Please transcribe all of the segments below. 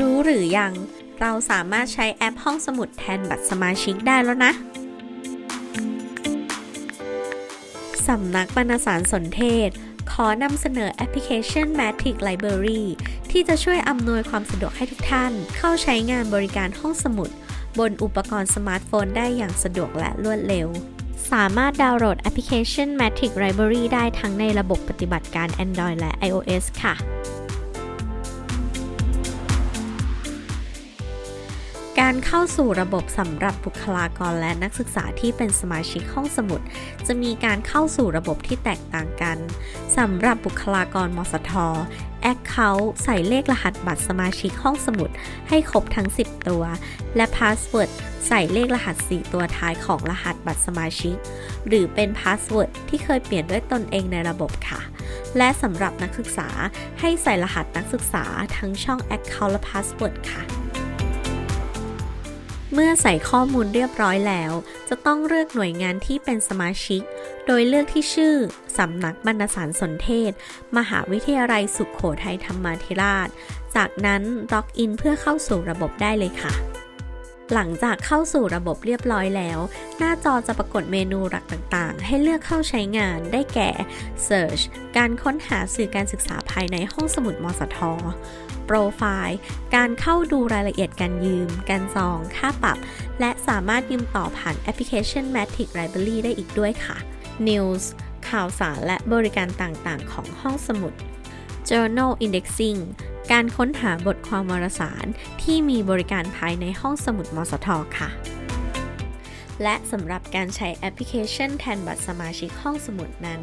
รู้หรือยัง เราสามารถใช้แอปห้องสมุดแทนบัตรสมาชิกได้แล้วนะสำนักบรรณสารสนเทศ ขอนำเสนอแอปพลิเคชัน Matic Library ที่จะช่วยอำนวยความสะดวกให้ทุกท่าน เข้าใช้งานบริการห้องสมุด บนอุปกรณ์สมาร์ทโฟนได้อย่างสะดวกและรวดเร็ว สามารถดาวน์โหลดแอปพลิเคชัน Matic Library ได้ทั้งในระบบปฏิบัติการ Android และ iOS ค่ะ การเข้าสู่ระบบสำหรับบุคลากรและนักศึกษาที่เป็นสมาชิกห้องสมุด จะมีการเข้าสู่ระบบที่แตกต่างกันสำหรับบุคลากรมสท Account ใส่เลขรหัสบัตรสมาชิกห้องสมุด ให้ครบทั้ง 10 ตัว และ Password ใส่เลขรหัส 4 ตัวท้ายของรหัสบัตรสมาชิก หรือเป็น Password ที่เคยเปลี่ยนด้วยตนเองในระบบค่ะ และสำหรับนักศึกษาให้ใส่รหัสนักศึกษาทั้งช่อง Account และ Password ค่ะ เมื่อใส่ข้อมูลเรียบร้อยแล้ว จะต้องเลือกหน่วยงานที่เป็นสมาชิก โดยเลือกที่ชื่อ สำนักบรรณสารสนเทศ มหาวิทยาลัยสุขโขทัยธรรมาธิราช จากนั้นล็อกอินเพื่อเข้าสู่ระบบได้เลยค่ะ หลังจากเข้าสู่ระบบเรียบร้อยแล้ว หน้าจอจะปรากฏเมนูหลักต่างๆ ให้เลือกเข้าใช้งานได้แก่ Search การค้นหาสื่อการศึกษาภายในห้องสมุดมสทโปรไฟล์ การเข้าดูรายละเอียดการยืม การจอง ค่าปรับ และสามารถยืมต่อผ่านแอปพลิเคชัน Matic Library ได้อีกด้วยค่ะ News ข่าวสารและบริการต่างๆ ของห้องสมุด Journal Indexing การค้นหาบทความวารสารที่มีบริการภายในห้องสมุดมสทค่ะและสำหรับการใช้แอปพลิเคชันแทนบัตรสมาชิกห้องสมุดนั้น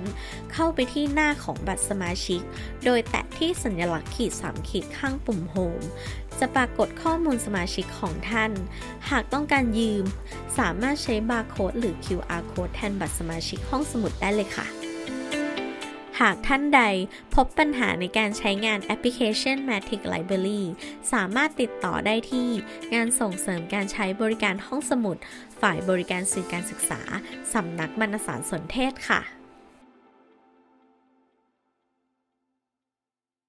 เข้าไปที่หน้าของบัตรสมาชิก โดยแตะที่สัญลักษณ์ขีด3ขีดข้างปุ่มโฮมจะปรากฏข้อมูลสมาชิกของท่าน หากต้องการยืม สามารถใช้บาร์โค้ดหรือ QR code แทนบัตรสมาชิกห้องสมุดได้เลยค่ะ หากท่านใดพบปัญหาในการใช้งานแอปพลิเคชัน Matic Library สามารถติดต่อได้ที่งานส่งเสริมการใช้บริการห้องสมุด ฝ่ายบริการสื่อการศึกษา สำนักบรรณสารสนเทศค่ะ